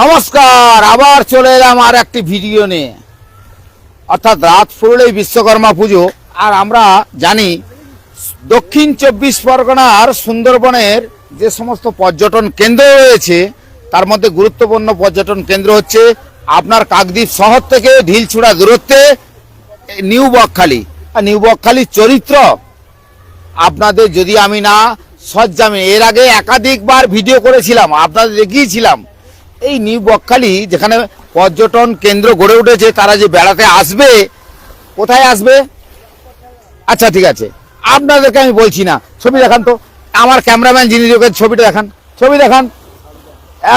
নমস্কার, আবার চলে এলাম আর একটি ভিডিও নিয়ে। অর্থাৎ রাত ফুরলেই বিশ্বকর্মা পুজো। আর আমরা জানি, দক্ষিণ চব্বিশ পরগনার সুন্দরবনের যে সমস্ত পর্যটন কেন্দ্র রয়েছে, তার মধ্যে গুরুত্বপূর্ণ পর্যটন কেন্দ্র হচ্ছে আপনার কাকদ্বীপ শহর থেকে ঢিলছুড়া দূরত্বে, নিউ বকখালি। আর নিউ বকখালির চরিত্র আপনাদের যদি আমি না সজ্জামে। এর আগে একাধিকবার ভিডিও করেছিলাম, আপনাদের দেখিয়েছিলাম। এই নিউ বকখালি, যেখানে পর্যটন কেন্দ্র গড়ে উঠেছে, তারা যে বেড়াতে আসবে, কোথায় আসবে? আচ্ছা ঠিক আছে। আপনাদেরকে আমি বলছি না, ছবি দেখান তো। আমার ক্যামেরাম্যান যিনি রেখে ছবিটা দেখান। ছবি দেখান।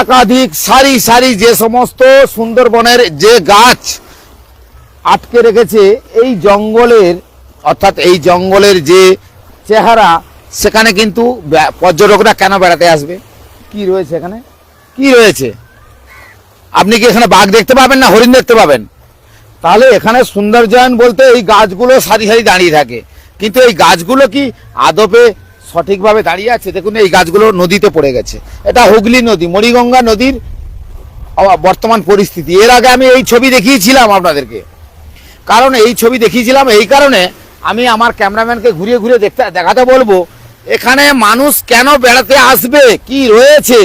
একাধিক সারি সারি যে সমস্ত সুন্দরবনের যে গাছ আটকে রেখেছে, এই জঙ্গলের, অর্থাৎ এই জঙ্গলের যে চেহারা সেখানে কিন্তু পর্যটকরা কেন বেড়াতে আসবে? কি রয়েছে এখানে? কি রয়েছে? আপনি কি এখানে বাঘ দেখতে পাবেন না হরিণ দেখতে পাবেন? তাহলে এখানে সৌন্দর্যায়ন বলতে এই গাছগুলো সারি সারি দাঁড়িয়ে থাকে। কিন্তু এই গাছগুলো কি আদপে সঠিকভাবে দাঁড়িয়ে আছে? দেখুন, এই গাছগুলো নদীতে পড়ে গেছে। এটা হুগলি নদী মরিগঙ্গা নদীর বর্তমান পরিস্থিতি। এর আগে আমি এই ছবি দেখিয়েছিলাম আপনাদেরকে। কারণ এই ছবি দেখিয়েছিলাম এই কারণে আমি আমার ক্যামেরাম্যানকে ঘুরিয়ে ঘুরিয়ে দেখতে দেখাতে বলব এখানে মানুষ কেন বেড়াতে আসবে? কি রয়েছে?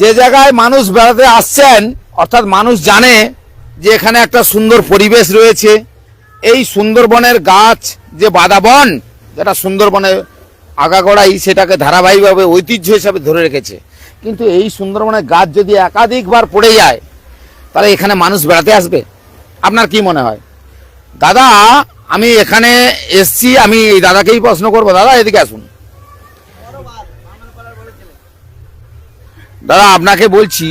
যে জায়গায় মানুষ বেড়াতে আসছেন, অর্থাৎ মানুষ জানে যে এখানে একটা সুন্দর পরিবেশ রয়েছে। এই সুন্দরবনের গাছ, যে বাদাবন, যেটা সুন্দরবনের আগাগোড়াই সেটাকে ধারাবাহিকভাবে ঐতিহ্য হিসাবে ধরে রেখেছে। কিন্তু এই সুন্দরবনের গাছ যদি একাধিকবার পড়ে যায়, তাহলে এখানে মানুষ বেড়াতে আসবে? আপনার কি মনে হয়? দাদা আমি এখানে এসছি, আমি এই দাদাকেই প্রশ্ন করব। দাদা, এদিকে আসুন। দাদা, আপনাকে বলছি,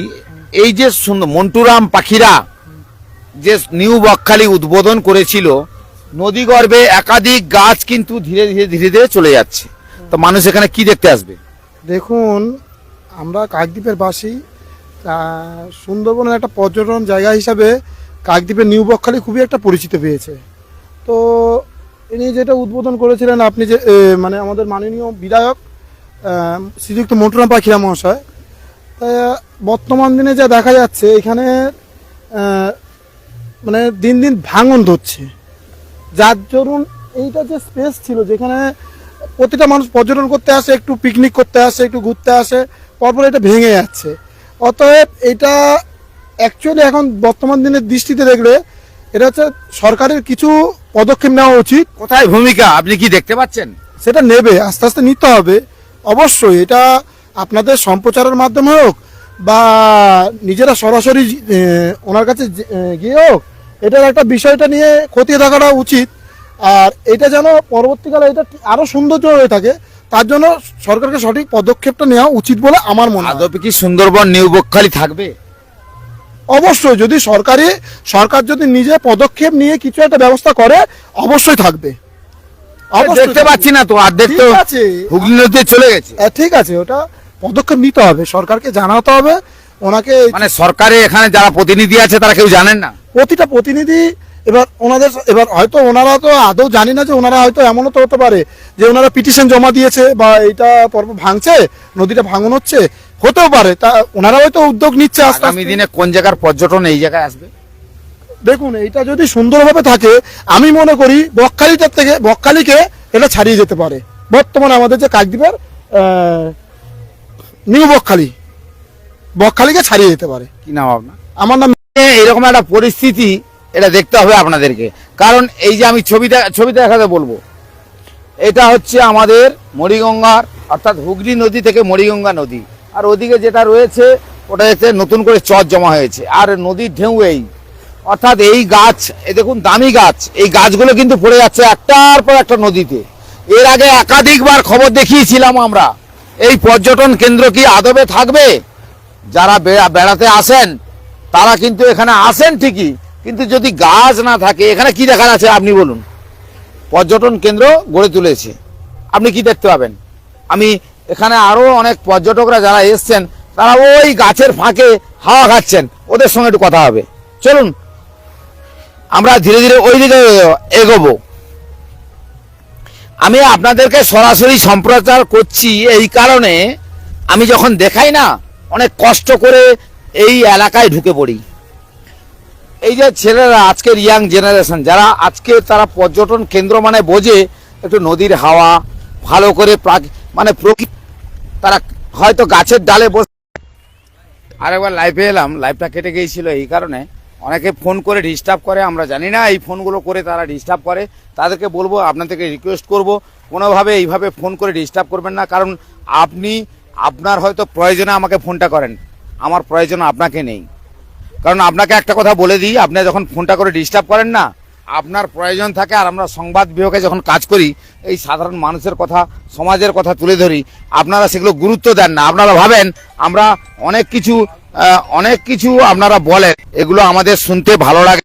এই যে মন্টুরাম পাখিরা যে নিউ বকখালি উদ্বোধন করেছিল, নদী গর্ভে একাধিক গাছ কিন্তু ধীরে ধীরে ধীরে ধীরে চলে যাচ্ছে। তো মানুষ এখানে কি দেখতে আসবে? দেখুন, আমরা কাকদ্বীপের বাসী। সুন্দরবনের একটা পর্যটন জায়গা হিসাবে কাকদ্বীপের নিউ বকখালি খুবই একটা পরিচিত পেয়েছে। তো ইনি যেটা উদ্বোধন করেছিলেন, আপনি যে মানে আমাদের মাননীয় বিধায়ক শ্রীযুক্ত মন্টুরাম পাখিরা মহাশয়, তা, বর্তমান দিনে যা দেখা যাচ্ছে, এখানে মানে দিন দিন ভাঙন ধরছে। যার জরুন এইটা যে স্পেস ছিল, যেখানে প্রতিটা মানুষ পর্যটন করতে আসে, একটু পিকনিক করতে আসে, একটু ঘুরতে আসে পরপর এটা ভেঙে যাচ্ছে। অতএব এটা অ্যাকচুয়ালি এখন বর্তমান দিনের দৃষ্টিতে দেখলে, এটা হচ্ছে সরকারের কিছু পদক্ষেপ নেওয়া উচিত। কোথায় ভূমিকা? আপনি কি দেখতে পাচ্ছেন? সেটা নেবে আস্তে আস্তে নিতে হবে। অবশ্যই এটা আপনাদের সম্প্রচারের মাধ্যমে হোক বা নিজেরা সরাসরি ওনার কাছে গিয়ে হোক এটার একটা বিষয়টা নিয়ে খতিয়ে দেখাটা উচিত। আর এটা যেন পরবর্তীকালে এটা আরও সৌন্দর্য হয়ে থাকে তার জন্য সরকারকে সঠিক পদক্ষেপটা নেওয়া উচিত বলে আমার মনে হয়। কি সুন্দরবন নিউ বকখালি থাকবে? অবশ্যই যদি সরকারি সরকার যদি নিজে পদক্ষেপ নিয়ে কিছু একটা ব্যবস্থা করে অবশ্যই থাকবে। দেখতে। পাচ্ছি না তো অর্ধেক তো হুগলি নদীতে চলে গেছে। ঠিক আছে ওটা পদক্ষেপ নিতে হবে সরকারকে জানাতে হবে। ওনাকে মানে সরকারে এখানে যারা প্রতিনিধি আছে তারা কেউ জানেন না? প্রতিটা প্রতিনিধি এবার ওনাদের এবার হয়তো ওনারা তো আদৌ জানি না যে ওনারা হয়তো এমনও তো হতে পারে যে ওনারা পিটিশন জমা দিয়েছে বা এটা পর্ব ভাঙছে নদীটা ভাঙন হচ্ছে। হতেও পারে তা ওনারা হয়তো উদ্যোগ নিচ্ছে আগামী দিনে কোন জায়গার পর্যটন এই জায়গায় আসবে? দেখুন এইটা যদি সুন্দরভাবে থাকে আমি মনে করি বকখালিটার থেকে বকখালিকে এটা ছাড়িয়ে যেতে পারে। বর্তমানে আমাদের যে কাকদ্বীপের নিউ বকখালি বকখালিকে ছাড়িয়ে যেতে পারে। কি নাম আপনার? আমার নাম এরকম একটা পরিস্থিতি এটা দেখতে হবে আপনাদেরকে। কারণ এই যে আমি ছবিটা ছবিটা দেখাতে বলব এটা হচ্ছে আমাদের মরিগঙ্গার অর্থাৎ হুগলি নদী থেকে মরিগঙ্গা নদী। আর ওদিকে যেটা রয়েছে, ওটা হচ্ছে নতুন করে চর জমা হয়েছে। আর নদীর ঢেউ এই। অর্থাৎ এই গাছ, এই দেখুন দামি গাছ, এই গাছগুলো কিন্তু পড়ে যাচ্ছে একটার পর একটা নদীতে। এর আগে একাধিকবার খবর দেখিয়েছিলাম আমরা। এই পর্যটন কেন্দ্র কি আদবে থাকবে? যারা বেড়া- বেড়াতে আসেন, তারা কিন্তু এখানে আসেন ঠিকই, কিন্তু যদি গাছ না থাকে, এখানে কি দেখার আছে আপনি বলুন? পর্যটন কেন্দ্র গড়ে তুলেছে। আপনি কি দেখতে পাবেন? আমি এখানে আরও অনেক পর্যটকরা যারা এসছেন, তারা ওই গাছের ফাঁকে হাওয়া খাচ্ছেন। ওদের সঙ্গে একটু কথা হবে। চলুন, আমরা ধীরে ধীরে ওই দিকে এগোবো। আমি আপনাদেরকে সরাসরি সম্প্রচার করছি এই কারণে, আমি যখন দেখাই না, অনেক কষ্ট করে এই এলাকায় ঢুকে পড়ি। এই যে ছেলেরা, আজকের ইয়াং জেনারেশন, যারা আজকে তারা পর্যটন কেন্দ্র মানে বোঝে, একটু নদীর হাওয়া, ভালো করে মানে প্রকৃতি তারা হয়তো গাছের ডালে বসে আরেকবার লাইভে এলাম লাইভটা কেটে গিয়েছিল এই কারণে। অনেকে ফোন করে ডিস্টার্ব করে, আমরা জানি না, এই ফোনগুলো করে তারা ডিস্টার্ব করে। তাদেরকে বলব, আপনাদেরকে রিকোয়েস্ট করব, কোনোভাবে এইভাবে ফোন করে ডিস্টার্ব করবেন না, কারণ আপনি, আপনার হয়তো প্রয়োজনে আমাকে ফোনটা করেন। আমার প্রয়োজন আপনাকে নেই। কারণ আপনাকে একটা কথা বলে দিই, আপনি যখন ফোনটা করে ডিস্টার্ব করেন না আপনার প্রয়োজন থাকে আর আমরা সংবাদ বিভাগে যখন কাজ করি, এই সাধারণ মানুষের কথা, সমাজের কথা তুলে ধরি, আপনারা সেগুলো গুরুত্ব দেন না। আপনারা ভাবেন, আমরা অনেক কিছু অনেক কিছু আপনারা বলেন, এগুলো আমাদের শুনতে ভালো লাগে।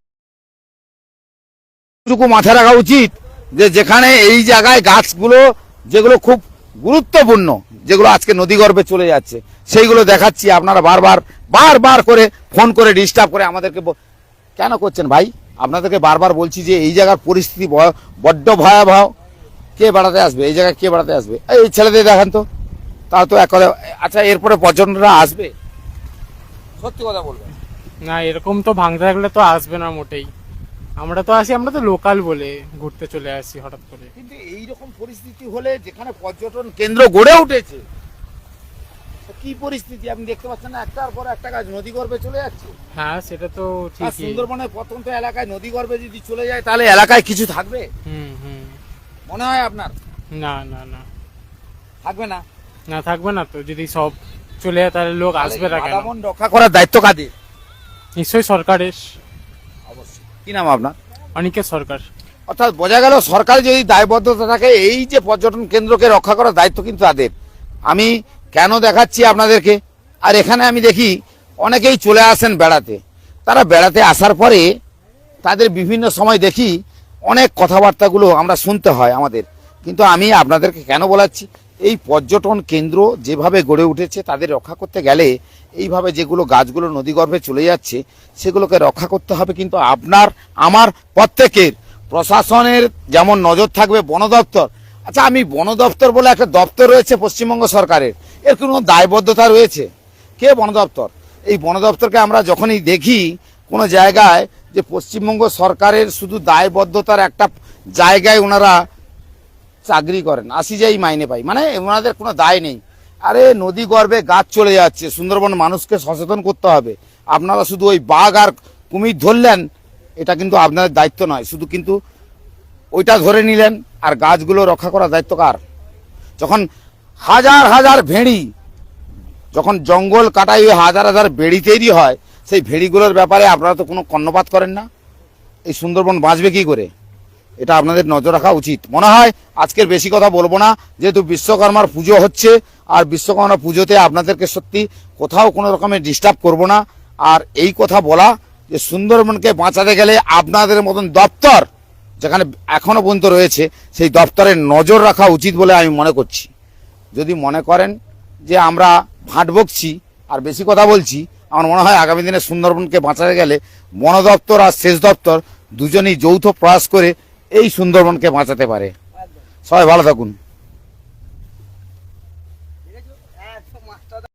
টুকু মাথায় রাখা উচিত যে যেখানে এই জায়গায় গাছগুলো, যেগুলো খুব গুরুত্বপূর্ণ, যেগুলো আজকে নদী নদীগর্ভে চলে যাচ্ছে, সেইগুলো দেখাচ্ছি। আপনারা বারবার বারবার করে ফোন করে ডিস্টার্ব করে আমাদেরকে কেন করছেন ভাই? আপনাদেরকে বারবার বলছি যে এই জায়গার পরিস্থিতি বড্ড ভয়াবহ। কে বেড়াতে আসবে? এই জায়গায় কে বেড়াতে আসবে? এই ছেলেদের দেখান তো। তারা তো এক কথা আচ্ছা এরপরে পর্যটনরা আসবে? সত্যি কথা বলবে না এরকম তো ভাঙতে থাকলে তো আসবে না মোটেই। আমরা তো আসি আমরা তো লোকাল বলে ঘুরতে চলে আসি হঠাৎ করে। কিন্তু এইরকম পরিস্থিতি হলে যেখানে পর্যটন কেন্দ্র গড়ে উঠেছে কি পরিস্থিতি? আপনি দেখতে পাচ্ছেন না একটার পর একটা কাজ নদী গর্ভে চলে যাচ্ছে। হ্যাঁ সেটা তো ঠিকই। সুন্দরবনের প্রত্যন্ত এলাকায় নদী গর্ভে যদি চলে যায় তাহলে এলাকায় কিছু থাকবে? হুম হুম। মনে হয় আপনার? না না না। থাকবে না? না থাকবে না তো যদি সব চলে যায় তাহলে লোক আসবে না কেন? রক্ষা করার দায়িত্ব কাদের? নিশ্চয়ই সরকারের। অবশ্যই। কি নাম আপনার? অনেকের সরকার। অর্থাৎ বোঝা গেল সরকার যদি দায়বদ্ধতা থাকে এই যে পর্যটন কেন্দ্রকে রক্ষা করার দায়িত্ব কিন্তু তাদের। আমি কেন দেখাচ্ছি আপনাদেরকে? আর এখানে আমি দেখি অনেকেই চলে আসেন বেড়াতে। তারা বেড়াতে আসার পরে তাদের বিভিন্ন সময় দেখি অনেক কথাবার্তাগুলো আমরা শুনতে হয় আমাদের। কিন্তু আমি আপনাদেরকে কেন বলাচ্ছি? এই পর্যটন কেন্দ্র যেভাবে গড়ে উঠেছে, তাদের রক্ষা করতে গেলে এইভাবে যেগুলো গাছগুলো নদীগর্ভে চলে যাচ্ছে, সেগুলোকে রক্ষা করতে হবে কিন্তু আপনার, আমার প্রত্যেকের। প্রশাসনের যেমন নজর থাকবে, বন দপ্তর আচ্ছা আমি বন দপ্তর বলে একটা দপ্তর রয়েছে পশ্চিমবঙ্গ সরকারের। এর কোনো দায়বদ্ধতা রয়েছে? কে বন দপ্তর? এই বন দপ্তরকে আমরা যখনই দেখি, কোনো জায়গায় যে পশ্চিমবঙ্গ সরকারের শুধু দায়বদ্ধতার একটা জায়গায় ওনারা চাকরি করেন আসি যাই মাইনে পাই মানে ওনাদের কোনো দায় নেই। আরে, নদী গর্ভে গাছ চলে যাচ্ছে, সুন্দরবন মানুষকে সচেতন করতে হবে। আপনারা শুধু ওই বাঘ আর কুমির ধরলেন, এটা কিন্তু আপনাদের দায়িত্ব নয়, শুধু কিন্তু ওইটা ধরে নিলেন। আর গাছগুলো রক্ষা করার দায়িত্ব কার? যখন হাজার হাজার ভেড়ি, যখন জঙ্গল কাটাই হাজার হাজার বেড়ি তৈরি হয়, সেই ভেড়িগুলোর ব্যাপারে আপনারা তো কোনো কর্ণপাত করেন না? এই সুন্দরবন বাঁচবে কি করে? এটা আপনাদের নজর রাখা উচিত। মনে হয় আজকের বেশি কথা বলব না, যেহেতু বিশ্বকর্মার পুজো হচ্ছে, আর বিশ্বকর্মা পুজোতে আপনাদেরকে সত্যি কোথাও কোনো রকমের ডিস্টার্ব করব না। আর এই কথা বলা যে সুন্দরবনকে বাঁচাতে গেলে আপনাদের মতন দপ্তর যেখানে এখনও পর্যন্ত রয়েছে, সেই দপ্তরের নজর রাখা উচিত বলে আমি মনে করছি। যদি মনে করেন যে আমরা ভাঁট বকছি আর বেশি কথা বলছি, আমার মনে হয় আগামী দিনে সুন্দরবনকে বাঁচাতে গেলে বন দপ্তর আর সেচ দপ্তর দুজনেই যৌথ প্রয়াস করে এই সুন্দরবনকে বাঁচাতে পারে। সবাই ভালো থাকুন।